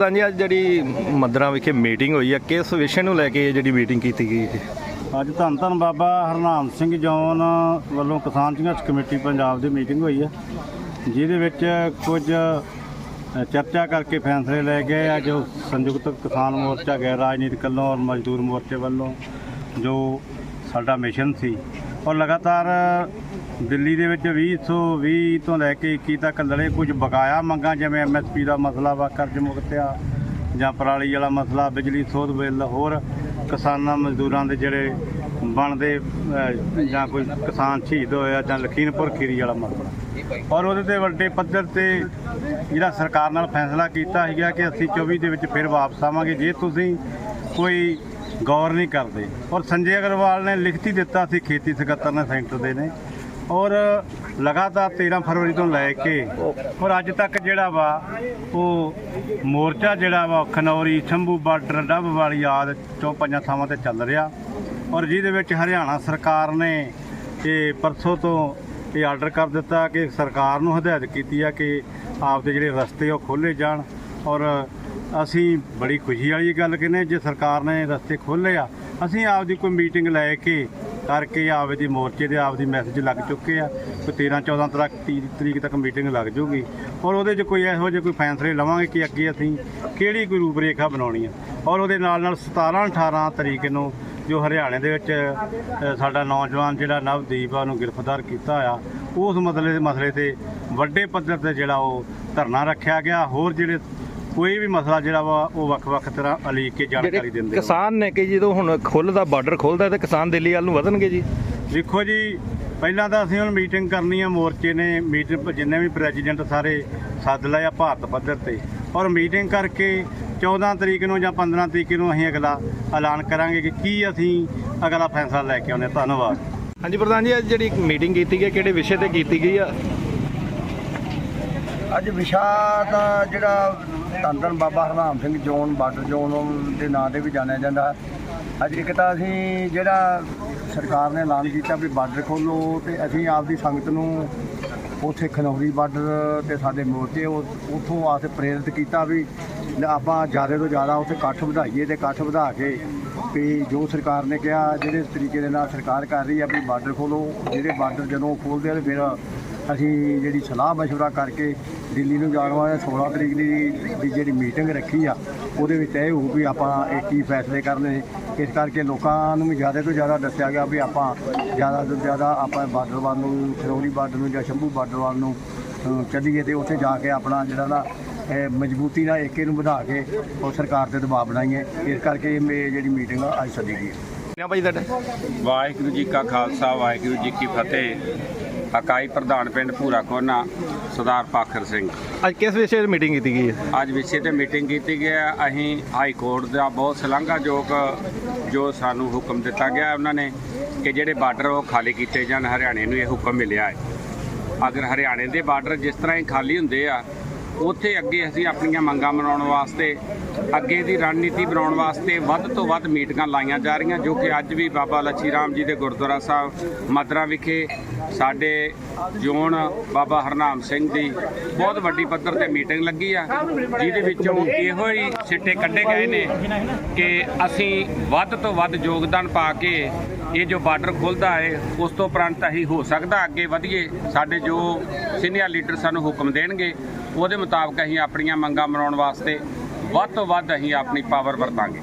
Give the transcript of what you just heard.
ਤਾਂ ਜੀ ਅੱਜ ਜਿਹੜੀ ਮਦਰਾ ਵਿਖੇ ਮੀਟਿੰਗ ਹੋਈ ਹੈ ਕਿਸ ਵਿਸ਼ੇ ਨੂੰ ਲੈ ਕੇ ਇਹ ਜਿਹੜੀ ਮੀਟਿੰਗ ਕੀਤੀ ਗਈ ਹੈ ਅੱਜ ਧੰਨ ਧੰਨ ਬਾਬਾ ਹਰਨਾਮ ਸਿੰਘ ਜੌਨ ਵੱਲੋਂ ਕਿਸਾਨ ਸੰਘਰਸ਼ ਕਮੇਟੀ ਪੰਜਾਬ ਦੀ ਮੀਟਿੰਗ ਹੋਈ ਹੈ ਜਿਹਦੇ ਵਿੱਚ ਕੁਝ ਚਰਚਾ ਕਰਕੇ ਫੈਸਲੇ ਲਏ ਗਏ ਆ, ਜੋ ਸੰਯੁਕਤ ਕਿਸਾਨ ਮੋਰਚਾ ਗੈਰ ਰਾਜਨੀਤਿਕ ਵੱਲੋਂ ਔਰ ਮਜ਼ਦੂਰ ਮੋਰਚੇ ਵੱਲੋਂ ਜੋ ਸਾਡਾ ਮਿਸ਼ਨ ਸੀ ਔਰ ਲਗਾਤਾਰ ਦਿੱਲੀ ਦੇ ਵਿੱਚ 2020 ਤੋਂ ਲੈ ਕੇ 21 ਤੱਕ ਲੜੇ, ਕੁਝ ਬਕਾਇਆ ਮੰਗਾਂ, ਜਿਵੇਂ ਐਮਐਸਪੀ ਦਾ ਮਸਲਾ ਵਾ, ਕਰਜ਼ ਮੁਕਤਿਆ ਜਾਂ ਪਰਾਲੀ ਵਾਲਾ ਮਸਲਾ, ਬਿਜਲੀ ਸੋਧ ਬਿੱਲ, ਹੋਰ ਕਿਸਾਨਾਂ ਮਜ਼ਦੂਰਾਂ ਦੇ ਜਿਹੜੇ ਬਣਦੇ ਜਾਂ ਕੋਈ ਕਿਸਾਨ ਸ਼ਹੀਦ ਹੋਇਆ ਜਾਂ ਲਖੀਮਪੁਰ ਖੀਰੀ ਵਾਲਾ ਮਸਲਾ। ਔਰ ਉਹਦੇ ਤੇ ਵੱਡੇ ਪੱਧਰ ਤੇ ਜਿਹੜਾ ਸਰਕਾਰ ਨਾਲ ਫੈਸਲਾ ਕੀਤਾ ਸੀਗਾ ਕਿ ਅਸੀਂ 24 ਦੇ ਵਿੱਚ ਫਿਰ ਵਾਪਸ ਆਵਾਂਗੇ। ਜੇ ਤੁਸੀਂ ਕੋਈ ਗੌਰ ਨਹੀਂ ਕਰਦੇ। ਔਰ ਸੰਜੇ ਅਗਰਵਾਲ ਨੇ ਲਿਖਤੀ ਦਿੱਤਾ ਸੀ, ਖੇਤੀ ਸਕੱਤਰ ਨੇ, ਸੈਂਟਰ ਦੇ ਨੇ। ਔਰ ਲਗਾਤਾਰ 13 ਫਰਵਰੀ ਤੋਂ ਲੈ ਕੇ, ਔਰ ਅੱਜ ਤੱਕ ਜਿਹੜਾ ਵਾ, ਉਹ ਮੋਰਚਾ ਜਿਹੜਾ ਵਾ, ਖਨੌਰੀ, ਸ਼ੰਭੂ ਬਾਰਡਰ, ਡੱਬ ਵਾਲੀ ਆਦ ਚੋਂ ਪੰਜਾਂ ਥਾਵਾਂ ਤੇ ਚੱਲ ਰਿਹਾ। ਔਰ ਜਿਹਦੇ ਵਿੱਚ ਹਰਿਆਣਾ ਸਰਕਾਰ ਨੇ ਇਹ ਪਰਸੋਂ ਤੋਂ ਇਹ ਆਰਡਰ ਕਰ ਦਿੱਤਾ ਕਿ ਸਰਕਾਰ ਨੂੰ ਹਦਾਇਤ ਕੀਤੀ ਆ ਕਿ ਆਪਦੇ ਜਿਹੜੇ ਰਸਤੇ ਉਹ ਖੋਲੇ ਜਾਣ। ਔਰ ਅਸੀਂ ਬੜੀ ਖੁਸ਼ੀ ਵਾਲੀ ਗੱਲ ਕਹਿੰਦੇ ਜੇ ਸਰਕਾਰ ਨੇ ਰਸਤੇ ਖੋਲ੍ਹੇ ਆ, ਅਸੀਂ ਆਪਦੀ ਕੋਈ ਮੀਟਿੰਗ ਲੈ ਕੇ ਕਰਕੇ ਆਪਦੀ ਮੋਰਚੇ ਦੇ ਆਪਦੀ ਮੈਸੇਜ ਲੱਗ ਚੁੱਕੇ ਆ ਕੋਈ 13 14 ਤੱਕ 30 ਤਰੀਕ ਤੱਕ ਮੀਟਿੰਗ ਲੱਗ ਜੂਗੀ। ਔਰ ਉਹਦੇ 'ਚ ਕੋਈ ਇਹੋ ਜਿਹੇ ਕੋਈ ਫੈਸਲੇ ਲਵਾਂਗੇ ਕਿ ਅੱਗੇ ਅਸੀਂ ਕਿਹੜੀ ਕੋਈ ਰੂਪਰੇਖਾ ਬਣਾਉਣੀ ਆ। ਔਰ ਉਹਦੇ ਨਾਲ ਨਾਲ 17 18 ਤਰੀਕ ਨੂੰ ਜੋ ਹਰਿਆਣੇ ਦੇ ਵਿੱਚ ਸਾਡਾ ਨੌਜਵਾਨ ਜਿਹੜਾ ਨਵਦੀਪ ਆ, ਉਹਨੂੰ ਗ੍ਰਿਫਤਾਰ ਕੀਤਾ ਆ, ਉਸ ਮਸਲੇ ਦੇ ਮਸਲੇ ਤੇ ਵੱਡੇ ਪੱਧਰ ਤੇ ਜਿਹੜਾ ਉਹ ਧਰਨਾ ਰੱਖਿਆ ਗਿਆ। ਹੋਰ ਜਿਹੜੇ ਕੋਈ ਵੀ ਮਸਲਾ ਜਿਹੜਾ ਵਾ ਉਹ ਵੱਖ-ਵੱਖ ਤਰ੍ਹਾਂ ਅਲੀਕ ਕੇ ਜਾਣਕਾਰੀ ਦਿੰਦੇ ਆ ਕਿਸਾਨ ਨੇ ਕਿ ਜਦੋਂ ਹੁਣ ਖੁੱਲਦਾ ਬਾਰਡਰ ਖੁੱਲਦਾ ਤੇ ਕਿਸਾਨ ਦਿੱਲੀ ਵੱਲ ਨੂੰ ਵਧਣਗੇ ਜੀ? ਦੇਖੋ ਜੀ ਪਹਿਲਾਂ ਤਾਂ ਅਸੀਂ ਹੁਣ ਮੀਟਿੰਗ ਕਰਨੀ ਆ ਮੋਰਚੇ ਨੇ ਮੀਟਿੰਗ ਜਿੰਨੇ ਵੀ ਪ੍ਰੈਜ਼ੀਡੈਂਟ ਸਾਰੇ ਸੱਦ ਲਏ ਆ ਭਾਰਤ ਪੱਧਰ ਤੇ। ਔਰ ਮੀਟਿੰਗ ਕਰਕੇ 14 ਤਰੀਕ ਨੂੰ ਜਾਂ 15 ਤਰੀਕ ਨੂੰ ਅਸੀਂ ਅਗਲਾ ਐਲਾਨ ਕਰਾਂਗੇ ਕਿ ਕੀ ਅਸੀਂ ਅਗਲਾ ਫੈਸਲਾ ਲੈ ਕੇ ਆਉਂਦੇ ਹਾਂ। ਧੰਨਵਾਦ। ਹਾਂਜੀ ਪ੍ਰਧਾਨ ਜੀ ਅੱਜ ਜਿਹੜੀ ਮੀਟਿੰਗ ਕੀਤੀ ਗਈ ਕਿਹੜੇ ਵਿਸ਼ੇ ਤੇ ਕੀਤੀ ਗਈ ਆ? ਅੱਜ ਵਿਸ਼ਾ ਦਾ ਜਿਹੜਾ ਧੰਨ Baba Harnam Singh zone, border zone ਦੇ ਨਾਂ ਤੇ ਵੀ ਜਾਣਿਆ ਜਾਂਦਾ ਅੱਜ ਇੱਕ ਤਾਂ ਅਸੀਂ ਜਿਹੜਾ ਸਰਕਾਰ ਨੇ ਐਲਾਨ ਕੀਤਾ ਵੀ ਬਾਰਡਰ ਖੋਲੋ ਤੇ ਅਸੀਂ ਆਪਦੀ ਸੰਗਤ ਨੂੰ ਉੱਥੇ ਖਨੌਰੀ ਬਾਰਡਰ ਤੇ ਸਾਡੇ ਮੋਰਚੇ ਉਹ- ਉੱਥੋਂ ਆ ਕੇ ਪ੍ਰੇਰਿਤ ਕੀਤਾ ਵੀ ਆਪਾਂ ਜ਼ਿਆਦਾ ਤੋਂ ਜ਼ਿਆਦਾ ਉੱਥੇ ਇਕੱਠ ਵਧਾਈਏ ਤੇ ਇਕੱਠ ਵਧਾ ਕੇ ਵੀ ਜੋ ਸਰਕਾਰ ਨੇ ਕਿਹਾ, ਜਿਹੜੇ ਤਰੀਕੇ ਦੇ ਨਾਲ ਸਰਕਾਰ ਕਰ ਰਹੀ ਆ ਵੀ ਬਾਰਡਰ ਖੋਲੋ ਜਿਹੜੇ ਬਾਰਡਰ ਜਦੋਂ ਖੋਲਦੇ ਆ ਤੇ ਫਿਰ ਅਸੀਂ ਜਿਹੜੀ ਸਲਾਹ مشورہ ਕਰਕੇ ਦਿੱਲੀ ਨੂੰ ਜਾਣ ਵਾਲੇ 16 ਤਰੀਕ ਦੀ ਦੀ ਜਿਹੜੀ ਮੀਟਿੰਗ ਰੱਖੀ ਆ ਉਹਦੇ ਵਿੱਚ ਇਹ ਹੋਊ ਵੀ ਆਪਾਂ ਇਹ ਕੀ ਫੈਸਲੇ ਕਰਨੇ ਇਸ ਕਰਕੇ ਲੋਕਾਂ ਨੂੰ ਵੀ ਜ਼ਿਆਦਾ ਤੋਂ ਜ਼ਿਆਦਾ ਦੱਸਿਆ ਗਿਆ ਵੀ ਆਪਾਂ ਜ਼ਿਆਦਾ ਤੋਂ ਜ਼ਿਆਦਾ ਆਪਾਂ ਬਾਰਡਰ ਵੱਲ ਨੂੰ ਖਰੋਲੀ ਬਾਰਡਰ ਨੂੰ ਜਾਂ ਸ਼ੰਭੂ ਬਾਰਡਰ ਵੱਲ ਨੂੰ ਅ, ਚੱਲੀਏ ਤੇ ਉੱਥੇ ਜਾ ਕੇ ਆਪਣਾ ਜਿਹੜਾ ਨਾ ਇਹ ਮਜ਼ਬੂਤੀ ਨਾਲ ਏਕੇ ਨੂੰ ਵਧਾ ਕੇ ਉਹ ਸਰਕਾਰ ਤੇ ਦਬਾਅ ਬਣਾਈਏ ਇਸ ਕਰਕੇ ਇਹ ਮੇ- ਜਿਹੜੀ ਮੀਟਿੰਗ ਆ ਅੱਜ ਸੱਦੀ ਗਈ ਹੈ ਕਿਆ ਭਾਈ ਤੁਹਾਡਾ ਵਾਹਿਗੁਰੂ ਜੀ ਕਾ ਖਾਲਸਾ ਵਾਹਿਗੁਰੂ ਜੀ ਕੀ ਫਤਿਹ ਇਕਾਈ ਪ੍ਰਧਾਨ ਪਿੰਡ ਭੂਰਾ ਕੋਨਾ ਸਰਦਾਰ ਪਾਖਰ ਸਿੰਘ। ਅੱਜ ਕਿਸ ਵਿਸ਼ੇ ਤੇ ਮੀਟਿੰਗ ਕੀਤੀ ਗਈ ਹੈ? ਅੱਜ ਵਿਸ਼ੇ ਤੇ ਮੀਟਿੰਗ ਕੀਤੀ ਗਈ ਹੈ। ਅਸੀਂ ਹਾਈ ਕੋਰਟ ਦਾ ਬਹੁਤ ਸ਼ਲਾਘਾਯੋਗ ਜੋ ਸਾਨੂੰ ਹੁਕਮ ਦਿੱਤਾ ਗਿਆ ਉਹਨਾਂ ਨੇ ਕਿ ਜਿਹੜੇ ਬਾਰਡਰ ਉਹ ਖਾਲੀ ਕੀਤੇ ਜਾਣ ਹਰਿਆਣੇ ਨੂੰ ਇਹ ਹੁਕਮ ਮਿਲਿਆ ਹੈ। ਅਗਰ ਹਰਿਆਣੇ ਦੇ ਬਾਰਡਰ ਜਿਸ ਤਰ੍ਹਾਂ ਹੀ ਖਾਲੀ ਹੁੰਦੇ ਆ ਉੱਥੇ ਅੱਗੇ ਅਸੀਂ ਆਪਣੀਆਂ ਮੰਗਾਂ ਮਨਾਉਣ ਵਾਸਤੇ, ਅੱਗੇ ਦੀ ਰਣਨੀਤੀ ਬਣਾਉਣ ਵਾਸਤੇ ਵੱਧ ਤੋਂ ਵੱਧ ਮੀਟਿੰਗਾਂ ਲਾਈਆਂ ਜਾ ਰਹੀਆਂ, ਜੋ ਕਿ ਅੱਜ ਵੀ ਬਾਬਾ ਲੱਛੀ ਰਾਮ ਜੀ ਦੇ ਗੁਰਦੁਆਰਾ ਸਾਹਿਬ, ਮਦਰਾ ਵਿਖੇ ਸਾਡੇ ਜੋਨ ਬਾਬਾ ਹਰਨਾਮ ਸਿੰਘ ਦੀ ਬਹੁਤ ਵੱਡੀ ਪੱਧਰ ਤੇ ਮੀਟਿੰਗ ਲੱਗੀ ਆ, ਜਿਹਦੇ ਵਿੱਚੋਂ ਇਹੋ ਹੀ ਸਿੱਟੇ ਕੱਢੇ ਗਏ ਨੇ ਕਿ ਅਸੀਂ ਵੱਧ ਤੋਂ ਵੱਧ ਯੋਗਦਾਨ ਪਾ ਕੇ ਇਹ ਜੋ ਬਾਰਡਰ ਖੁੱਲਦਾ ਹੈ ਉਸ ਤੋਂ ਉਪਰੰਤ ਅਸੀਂ ਹੋ ਸਕਦਾ ਅੱਗੇ ਵਧੀਏ, ਸਾਡੇ ਜੋ ਸੀਨੀਅਰ ਲੀਡਰ ਸਾਨੂੰ ਹੁਕਮ ਦੇਣਗੇ। ਉਹਦੇ ਮੁਤਾਬਕ ਅਸੀਂ ਆਪਣੀਆਂ ਮੰਗਾਂ ਮਨਾਉਣ ਵਾਸਤੇ ਵੱਧ ਤੋਂ ਵੱਧ ਅਸੀਂ ਆਪਣੀ ਪਾਵਰ ਵਰਤਾਂਗੇ।